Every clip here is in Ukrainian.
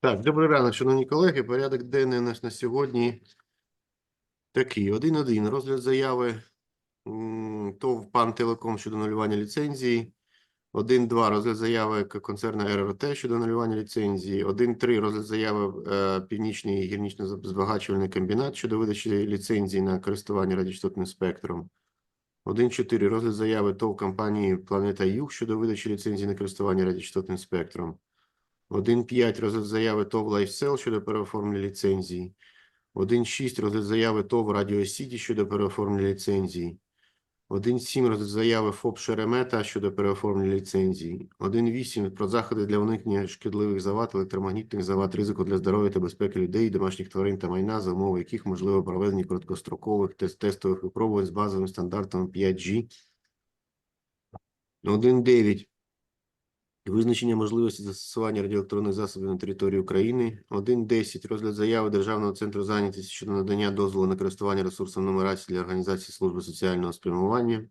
Так, добрий ранок, шановні колеги. Порядок денний у нас на сьогодні такий. 1.1. Розгляд заяви ТОВ «Пан Телеком» щодо анулювання ліцензії. 1.2. Розгляд заяви к- концерну РРТ щодо анулювання ліцензії. 1.3. Розгляд заяви е, Північний гірнічно-збагачувальний комбінат щодо видачі ліцензії на користування радіочастотним спектром. 1.4. Розгляд заяви ТОВ компанії «Планета Юг» щодо видачі ліцензії на користування радіочастотним спектром. 1.5 розгляд заяви ТОВ «Лайфсел» щодо переоформлення ліцензії. 1.6 розгляд заяви ТОВ «Радіо Сіті» щодо переоформлення ліцензії. 1.7 розгляд заяви ФОП «Шеремета» щодо переоформлення ліцензії. 1.8 про заходи для уникнення шкідливих завад, електромагнітних завад, ризику для здоров'я та безпеки людей, домашніх тварин та майна, за умови яких можливо проведення короткострокових тест тестових випробувань з базовим стандартом 5G. 1.9 Визначення можливості застосування радіоелектронних засобів на території України. 1.10. Розгляд заяви Державного центру зайнятості щодо надання дозволу на користування ресурсом нумерації для організації служби соціального спрямування.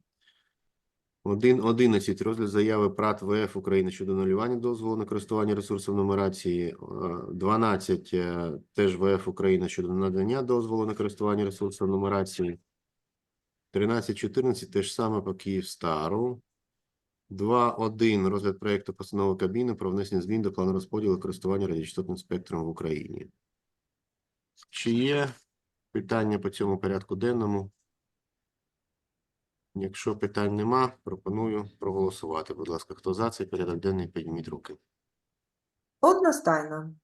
1.11. Розгляд заяви ПРАТ ВФ України щодо анулювання дозволу на користування ресурсом нумерації. Е, 12. е, Теж ВФ України щодо надання дозволу на користування ресурсом нумерації. 13.14. Те ж саме по Київстару. 2.1. Розгляд проекту постанови Кабміну про внесення змін до плану розподілу користування радіочастотним спектром в Україні. Чи є питання по цьому порядку денному? Якщо питань нема, пропоную проголосувати. Будь ласка, хто за цей порядок денний, підніміть руки. Одностайно.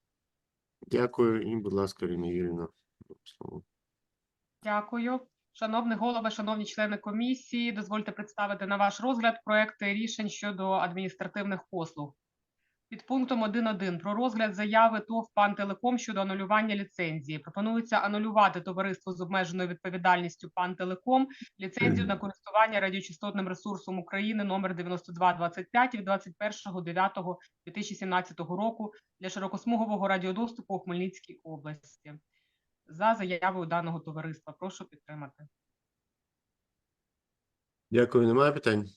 Дякую. І, будь ласка, Ірина Юрівна. Дякую. Шановний голове, шановні члени комісії, дозвольте представити на ваш розгляд проекти рішень щодо адміністративних послуг. Під пунктом 1.1 про розгляд заяви ТОВ «Пан Телеком» щодо анулювання ліцензії. Пропонується анулювати товариство з обмеженою відповідальністю «Пан Телеком» ліцензію на користування радіочастотним ресурсом України номер 9225 від 21.09.2017 року для широкосмугового радіодоступу у Хмельницькій області за заявою даного товариства. Прошу підтримати. Дякую. Немає питань?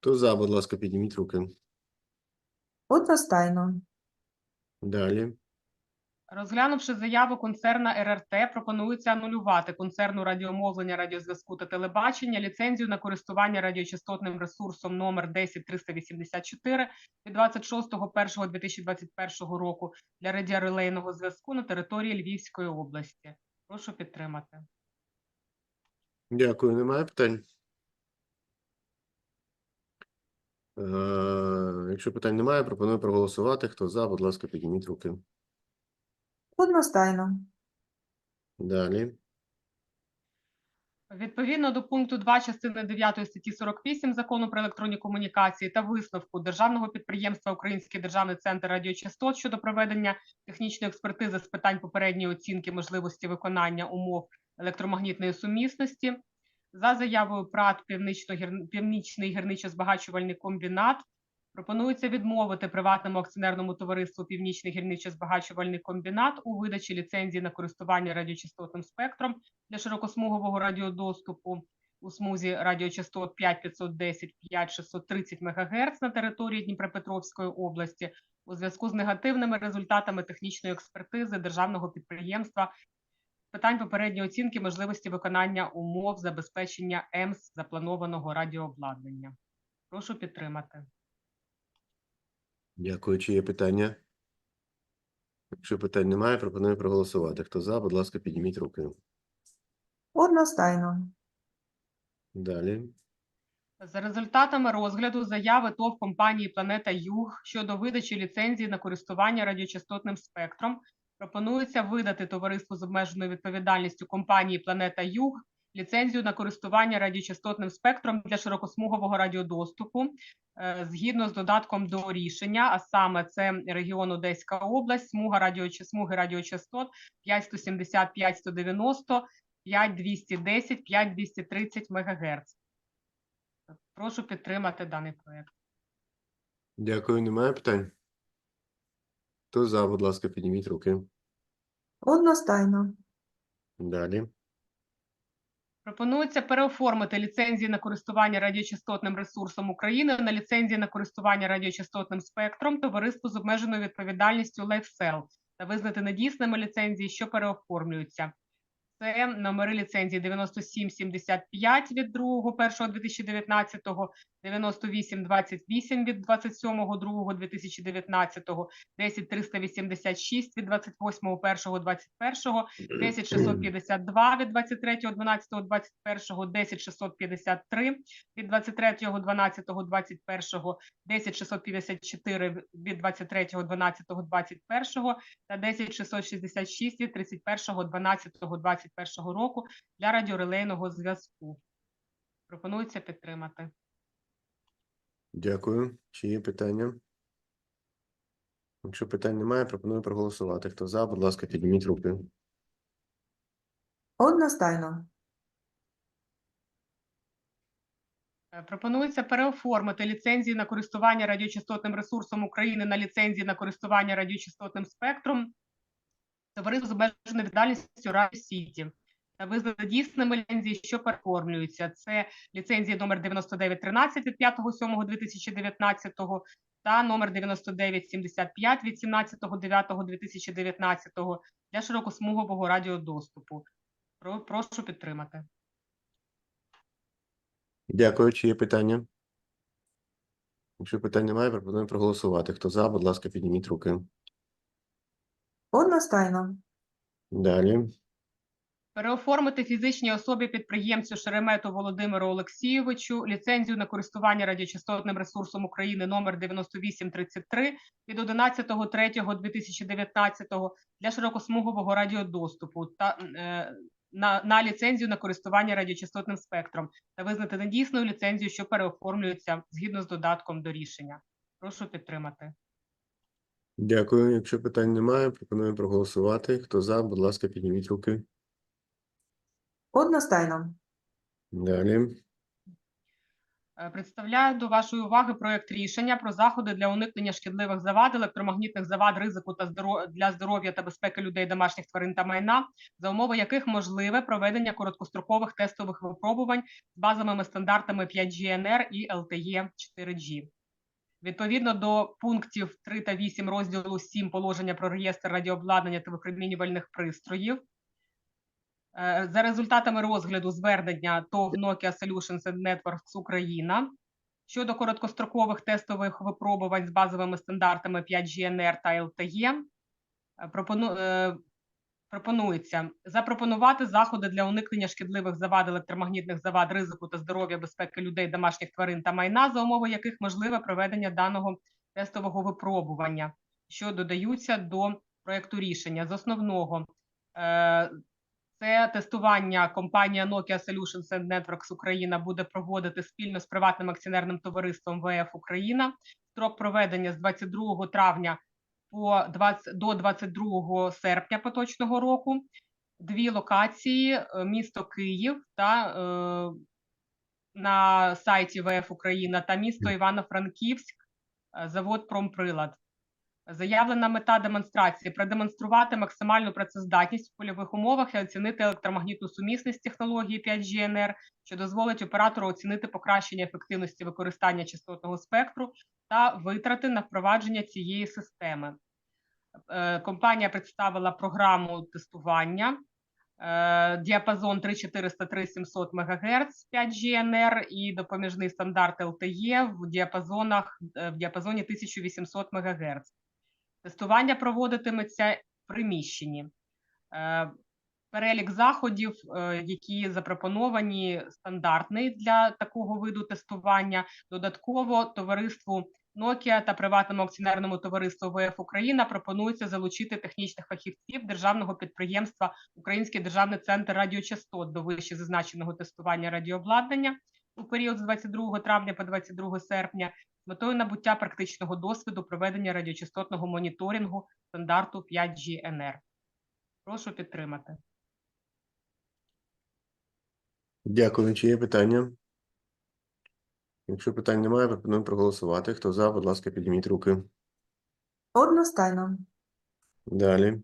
Хто за, будь ласка, підніміть руки. Одностайно. Далі. Розглянувши заяву концерна РРТ, пропонується анулювати концерну радіомовлення, радіозв'язку та телебачення ліцензію на користування радіочастотним ресурсом номер 10384 від 26.01.2021 року для радіорелейного зв'язку на території Львівської області. Прошу підтримати. Дякую. Немає питань? Е, Якщо питань немає, пропоную проголосувати. Хто за, будь ласка, підніміть руки. Одностайно. Далі. Відповідно до пункту 2 частини 9 статті 48 Закону про електронні комунікації та висновку Державного підприємства Український державний центр радіочастот щодо проведення технічної експертизи з питань попередньої оцінки можливості виконання умов електромагнітної сумісності за заявою ПРАТ «Північно-гір- Північний гірничо-збагачувальний комбінат пропонується відмовити приватному акціонерному товариству Північний гірничо-збагачувальний комбінат у видачі ліцензії на користування радіочастотним спектром для широкосмугового радіодоступу у смузі радіочастот 5510 5630 МГц на території Дніпропетровської області у зв'язку з негативними результатами технічної експертизи державного підприємства питань попередньої оцінки можливості виконання умов забезпечення ЕМС запланованого радіообладнання. Прошу підтримати. Дякую. Чи є питання? Якщо питань немає, пропоную проголосувати. Хто за, будь ласка, підніміть руки. Одностайно. Далі. За результатами розгляду заяви ТОВ компанії Планета Юг щодо видачі ліцензії на користування радіочастотним спектром пропонується видати товариству з обмеженою відповідальністю компанії Планета Юг ліцензію на користування радіочастотним спектром для широкосмугового радіодоступу е, згідно з додатком до рішення, а саме це регіон Одеська область, смуга радіоч... смуги радіочастот 5170, 5190, 5210, 5230 МГц. Прошу підтримати даний проект. Дякую. Немає питань? Хто за, будь ласка, підніміть руки. Одностайно. Далі. Пропонується переоформити ліцензії на користування радіочастотним ресурсом України на ліцензії на користування радіочастотним спектром товариству з обмеженою відповідальністю LifeCell та визнати недійсними ліцензії, що переоформлюються. Це номери ліцензії 9775 від 2.1.2019, 9828 від 27.02.2019, 10386 від 28.01.21, 10652 від 23.12.21, 10653 від 23.12.21, 10654 від 23.12.21 та 10666 від 31.12.21 року для радіорелейного зв'язку. Пропонується підтримати. Дякую. Чи є питання? Якщо питань немає, пропоную проголосувати. Хто за, будь ласка, підніміть руки. Одностайно. Е, Пропонується переоформити ліцензії на користування радіочастотним ресурсом України на ліцензії на користування радіочастотним спектром товариство з обмеженою відповідальністю Радіо Сіті та визнати дійсними ліцензії, що переоформлюються. Це ліцензії номер 9913 від 5.07.2019 та номер 9975 від 17.09.2019 для широкосмугового радіодоступу. Прошу підтримати. Дякую. Чи є питання? Якщо питань немає, пропоную проголосувати. Хто за, будь ласка, підніміть руки. Одностайно. Далі. Переоформити фізичній особі підприємцю Шеремету Володимиру Олексійовичу ліцензію на користування радіочастотним ресурсом України номер 9833 від 11.03.2019 для широкосмугового радіодоступу та е, на, на ліцензію на користування радіочастотним спектром та визнати недійсною ліцензію, що переоформлюється згідно з додатком до рішення. Прошу підтримати. Дякую. Якщо питань немає, пропоную проголосувати. Хто за, будь ласка, підніміть руки. Одностайно. Далі. Е, Представляю до вашої уваги проект рішення про заходи для уникнення шкідливих завад, електромагнітних завад, ризику та здоро... для здоров'я та безпеки людей, домашніх тварин та майна, за умови яких можливе проведення короткострокових тестових випробувань з базовими стандартами 5G-NR і LTE 4G. Відповідно до пунктів 3 та 8 розділу 7 положення про реєстр радіообладнання та випромінювальних пристроїв, Е, За результатами розгляду звернення ТОВ Nokia Solutions and Networks Україна щодо короткострокових тестових випробувань з базовими стандартами 5G-NR та LTE, пропонується запропонувати заходи для уникнення шкідливих завад, електромагнітних завад, ризику та здоров'я безпеки людей, домашніх тварин та майна, за умови яких можливе проведення даного тестового випробування, що додаються до проекту рішення з основного. е, це тестування компанія Nokia Solutions and Networks Україна буде проводити спільно з приватним акціонерним товариством ВФ Україна. Строк проведення з 22 травня по 20, до 22 серпня поточного року. Дві локації: е, місто Київ та е, на сайті ВФ Україна та місто Івано-Франківськ, е, завод Промприлад. Заявлена мета демонстрації продемонструвати максимальну працездатність в польових умовах і оцінити електромагнітну сумісність технології 5G-NR, що дозволить оператору оцінити покращення ефективності використання частотного спектру та витрати на впровадження цієї системи. Е, Компанія представила програму тестування. е, Діапазон 3400-3700 МГц 5G-NR і допоміжний стандарт LTE в діапазонах е, в діапазоні 1800 МГц. Тестування проводитиметься в приміщенні. Перелік заходів, е, які запропоновані, стандартний для такого виду тестування. Додатково товариству Nokia та приватному акціонерному товариству ВФ Україна пропонується залучити технічних фахівців державного підприємства Український державний центр радіочастот до вище зазначеного тестування радіообладнання у період з 22 травня по 22 серпня з метою набуття практичного досвіду проведення радіочастотного моніторингу стандарту 5G-NR. Прошу підтримати. Дякую. Чи є питання? Якщо питань немає, пропоную проголосувати. Хто за, будь ласка, підніміть руки. Одностайно. Далі.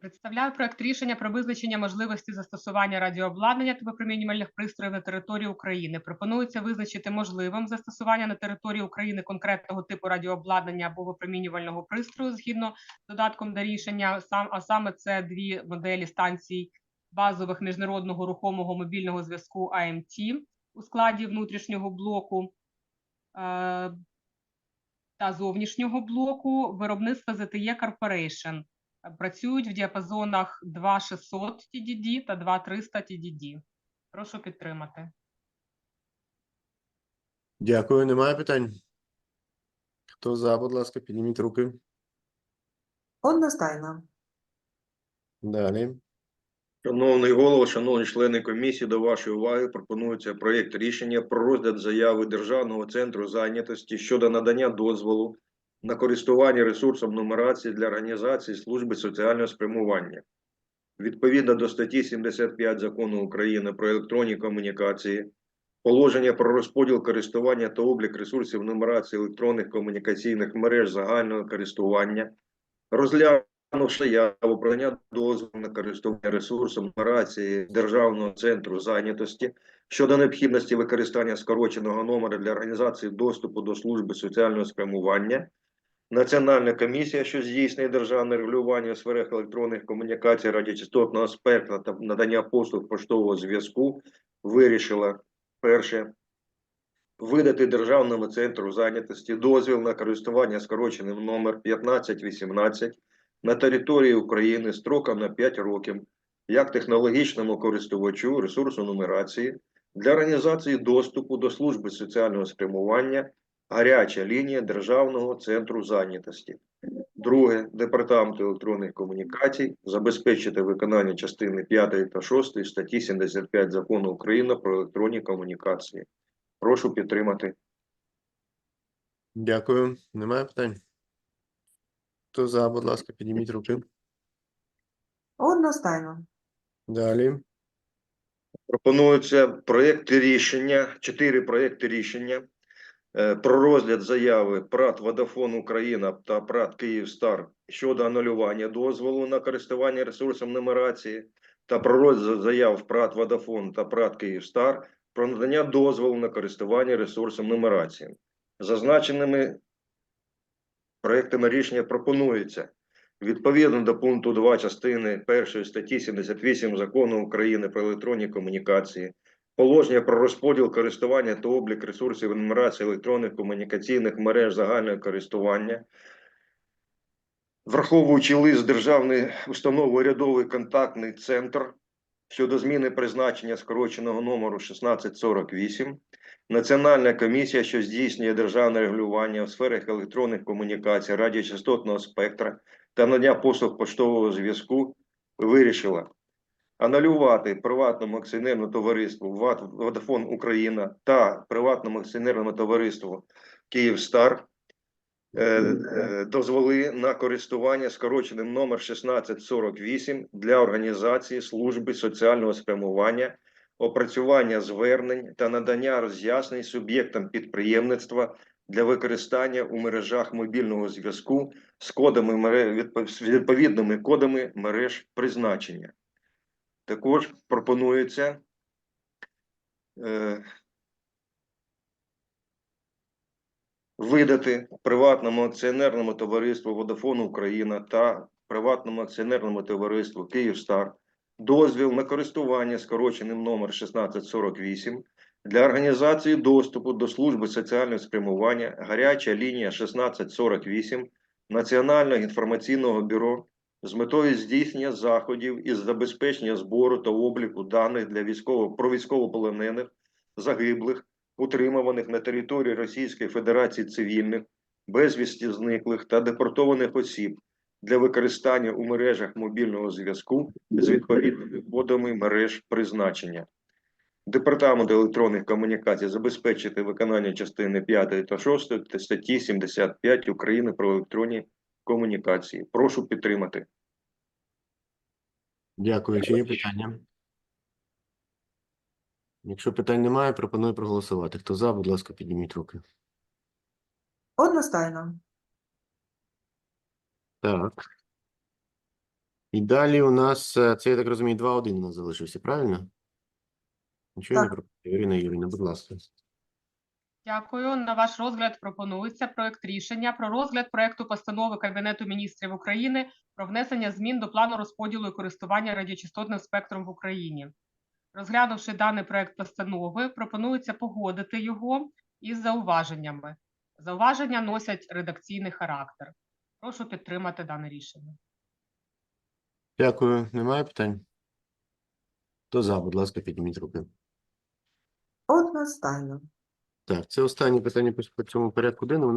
Представляю проект рішення про визначення можливості застосування радіообладнання та випромінювальних пристроїв на території України. Пропонується визначити можливим застосування на території України конкретного типу радіообладнання або випромінювального пристрою згідно з додатком до рішення. Сам а саме це дві моделі станцій базових міжнародного рухомого мобільного зв'язку АМТ у складі внутрішнього блоку. е, Та зовнішнього блоку виробництва ZTE Corporation працюють в діапазонах 2600 TDD та 2300 TDD. Прошу підтримати. Дякую. Немає питань? Хто за, будь ласка, підніміть руки. Одностайно. Далі. Шановний голово, шановні члени комісії, до вашої уваги пропонується проєкт рішення про розгляд заяви Державного центру зайнятості щодо надання дозволу на користування ресурсом нумерації для організації служби соціального спрямування. Відповідно до статті 75 Закону України про електронні комунікації, положення про розподіл користування та облік ресурсів нумерації електронних комунікаційних мереж загального користування, розглянув Розглянувши заяву про надання дозволу на користування ресурсом нумерації Державного центру зайнятості щодо необхідності використання скороченого номера для організації доступу до служби соціального спрямування, Національна комісія, що здійснює державне регулювання у сферах електронних комунікацій, радіочастотного спектра та надання послуг поштового зв'язку, вирішила перше видати Державному центру зайнятості дозвіл на користування скороченим номер 1518 на території України строком на 5 років як технологічному користувачу ресурсу нумерації для організації доступу до служби соціального спрямування гаряча лінія Державного центру зайнятості. Друге, департамент електронних комунікацій забезпечити виконання частини 5 та 6 статті 75 Закону України про електронні комунікації. Прошу підтримати. Дякую. Немає питань? Хто за, будь ласка, підніміть руки. Одностайно. Далі. Пропонуються проєкти рішення, чотири проєкти рішення е, про розгляд заяви ПРАТ Водафон Україна та ПРАТ Київстар щодо анулювання дозволу на користування ресурсом нумерації та про розгляд заяв ПРАТ Водафон та ПРАТ Київстар про надання дозволу на користування ресурсом нумерації. Зазначеними проектами рішення пропонується Відповідно до пункту 2 частини 1 статті 78 Закону України про електронні комунікації, положення про розподіл користування та облік ресурсів і нумерації електронних комунікаційних мереж загального користування, враховуючи лист Державної установи урядовий контактний центр щодо зміни призначення скороченого номеру 1648, Національна комісія, що здійснює державне регулювання у сферах електронних комунікацій, радіочастотного спектра та надання послуг поштового зв'язку вирішила анулювати приватному акціонерному товариству «ВАТ Україна та приватному акціонерному товариству Київстар е, е, дозволи на користування скороченим номер 1648 для організації служби соціального спрямування, опрацювання звернень та надання роз'яснень суб'єктам підприємництва для використання у мережах мобільного зв'язку з кодами відповідними кодами мереж призначення. Також пропонується е, видати приватному акціонерному товариству Водафон Україна та приватному акціонерному товариству Київстар дозвіл на користування скороченим номер 1648 для організації доступу до служби соціального спрямування гаряча лінія 1648 Національного інформаційного бюро з метою здійснення заходів із забезпечення збору та обліку даних для військово про військовополонених, загиблих, утримуваних на території Російської Федерації цивільних, безвісті зниклих та депортованих осіб для використання у мережах мобільного зв'язку з відповідними кодами мереж призначення. Департамент електронних комунікацій забезпечити виконання частини 5 та 6 та статті 75 України про електронні комунікації. Прошу підтримати. Дякую. Чи є питання? Якщо питань немає, пропоную проголосувати. Хто за, будь ласка, підніміть руки. Одностайно. Так. І далі у нас, е, це, я так розумію, 2-1 у нас залишився, правильно? Нічого я не Так. пропустив. Ірина Юрійовна, будь ласка. Дякую. На ваш розгляд пропонується проект рішення про розгляд проекту постанови Кабінету міністрів України про внесення змін до плану розподілу і користування радіочастотним спектром в Україні. Розглянувши даний проект постанови, пропонується погодити його із зауваженнями. Зауваження носять редакційний характер. Прошу підтримати дане рішення. Дякую. Немає питань? Хто за, будь ласка, підніміть руки. Одностайно. Так, це останнє питання по по цьому порядку денному.